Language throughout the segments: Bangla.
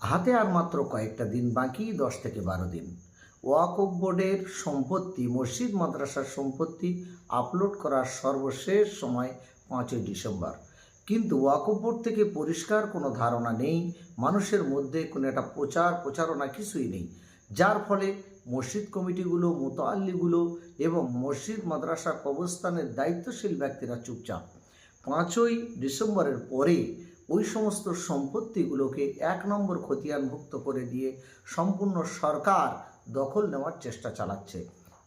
হাতে আর মাত্র কয়েকটা দিন বাকি, দশ থেকে বারো দিন। ওয়াকফ বোর্ডের সম্পত্তি, মসজিদ, মাদ্রাসার সম্পত্তি আপলোড করার সর্বশেষ সময় পাঁচই ডিসেম্বর। কিন্তু ওয়াকফ বোর্ড থেকে পরিষ্কার কোনো ধারণা নেই, মানুষের মধ্যে কোনো একটা প্রচার প্রচারণা কিছুই নেই। যার ফলে মসজিদ কমিটিগুলো মোতাল্লিগুলো এবং মসজিদ, মাদ্রাসা কবরস্থানের দায়িত্বশীল ব্যক্তিরা চুপচাপ। পাঁচই ডিসেম্বরের পরে ওই সমস্ত সম্পত্তিগুলোকে এক নম্বর খতিয়ানভুক্ত করে দিয়ে সম্পূর্ণ সরকার দখল নেওয়ার চেষ্টা চালাচ্ছে।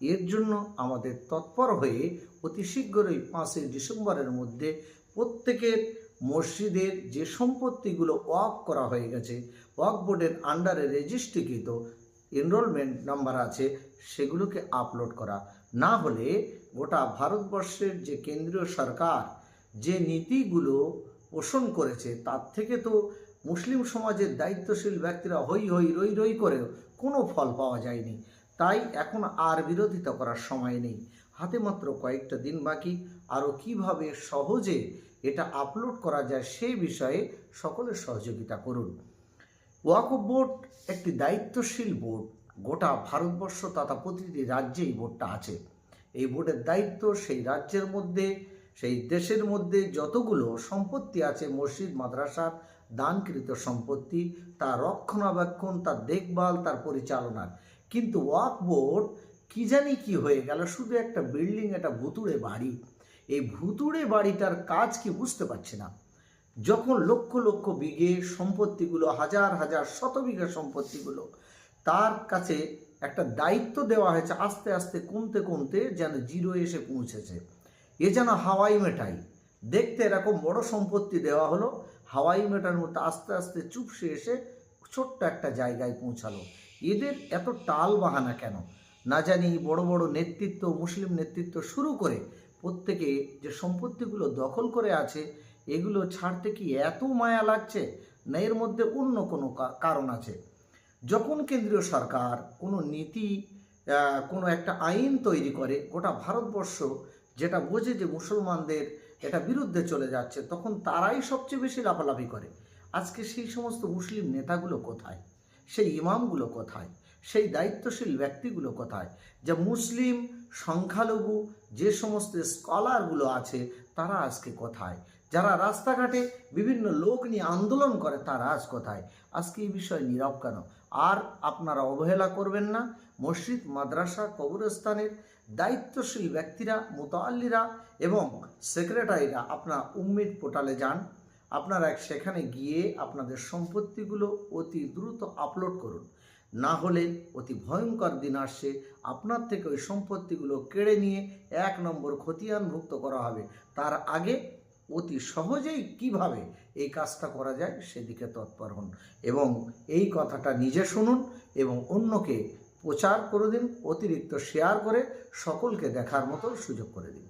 এর জন্য আমাদের তৎপর হয়ে অতি শীঘ্রই পাঁচই ডিসেম্বরের মধ্যে প্রত্যেকের মসজিদের যে সম্পত্তিগুলো ওয়াক করা হয়ে গেছে, ওয়াক বোর্ডের আন্ডারে রেজিস্ট্রিকৃত এনরোলমেন্ট নাম্বার আছে, সেগুলোকে আপলোড করা। না হলে গোটা ভারতবর্ষের যে কেন্দ্রীয় সরকার যে নীতিগুলো পোষণ করেছে, তার থেকে তো মুসলিম সমাজের দায়িত্বশীল ব্যক্তিরা হই হই, রই রই করেও কোনো ফল পাওয়া যায়নি। তাই এখন আর বিরোধিতা করার সময় নেই। হাতে মাত্র কয়েকটা দিন বাকি আরও কীভাবে সহজে এটা আপলোড করা যায় সেই বিষয়ে সকলের সহযোগিতা করুন। ওয়াকফ বোর্ড একটি দায়িত্বশীল বোর্ড। গোটা ভারতবর্ষ তথা প্রতিটি রাজ্যে এই বোর্ডটা আছে। এই বোর্ডের দায়িত্ব সেই রাজ্যের মধ্যে সেই দেশের মধ্যে যতগুলো সম্পত্তি আছে, মসজিদ, মাদ্রাসার দানকৃত সম্পত্তি, তার রক্ষণাবেক্ষণ, তার দেখভাল, তার পরিচালনার। কিন্তু ওয়াক বোর্ড কি জানি কি হয়ে গেল, শুধু একটা বিল্ডিং, একটা ভুতুড়ে বাড়ি। এই ভুতুড়ে বাড়িটার কাজ কি বুঝতে পারছি না। যখন লক্ষ লক্ষ বিঘে সম্পত্তিগুলো, হাজার হাজার, শত বিঘা সম্পত্তিগুলো তার কাছে একটা দায়িত্ব দেওয়া হয়েছে, আস্তে আস্তে কমতে কমতে যেন জিরো এসে পৌঁছেছে। এ যেন হাওয়াই মেটাই। দেখতে এরকম বড় সম্পত্তি দেওয়া হলো। হাওয়াই মেটার মতো আস্তে আস্তে চুপসে এসে ছোট্ট একটা জায়গায় পৌঁছালো। এদের এত টাল বাহানা কেন? না জানি বড় বড় নেতৃত্ব, মুসলিম নেতৃত্ব শুরু করে প্রত্যেকে যে সম্পত্তিগুলো দখল করে আছে, এগুলো ছাড়তে কি এত মায়া লাগছে? না এর মধ্যে অন্য কোনো কারণ আছে? যখন কেন্দ্রীয় সরকার কোনো নীতি কোনো একটা আইন তৈরি করে, গোটা ভারতবর্ষ যেটা বোঝে যে মুসলমানদের এটা বিরুদ্ধে চলে যাচ্ছে, তখন তারাই সবচেয়ে বেশি লাফালাফি করে। আজকে সেই সমস্ত মুসলিম নেতাগুলো কোথায়? সেই ইমামগুলো কোথায়? সেই দায়িত্বশীল ব্যক্তিগুলো কোথায়? যে মুসলিম, সংখ্যালঘু, যে সমস্ত স্কলারগুলো আছে, তারা আজকে কোথায়? যারা রাস্তাঘাটে বিভিন্ন লোক নিয়ে আন্দোলন করে, তারা আজ কোথায়? আজকে এই বিষয়ে নীরব কেন? আর আপনারা অবহেলা করবেন না। মসজিদ, মাদ্রাসা, কবরস্থানের দায়িত্বশীল ব্যক্তিরা মোতাল্লিরা এবং সেক্রেটারিরা আপনার উম্মিদ পোর্টালে যান। আপনারা সেখানে গিয়ে আপনাদের সম্পত্তিগুলো অতি দ্রুত আপলোড করুন। না হলে অতি ভয়ঙ্কর দিন আসছে। আপনার থেকে ওই সম্পত্তিগুলো কেড়ে নিয়ে এক নম্বর খতিয়ানভুক্ত করা হবে। তার আগে অতি সহজেই কীভাবে এই কাজটা করা যায় সেদিকে তৎপর হন এবং এই কথাটা নিজে শুনুন এবং অন্যকে প্রচার করে দিন, অতিরিক্ত শেয়ার করে সকলকে দেখার মতো সুযোগ করে দিন।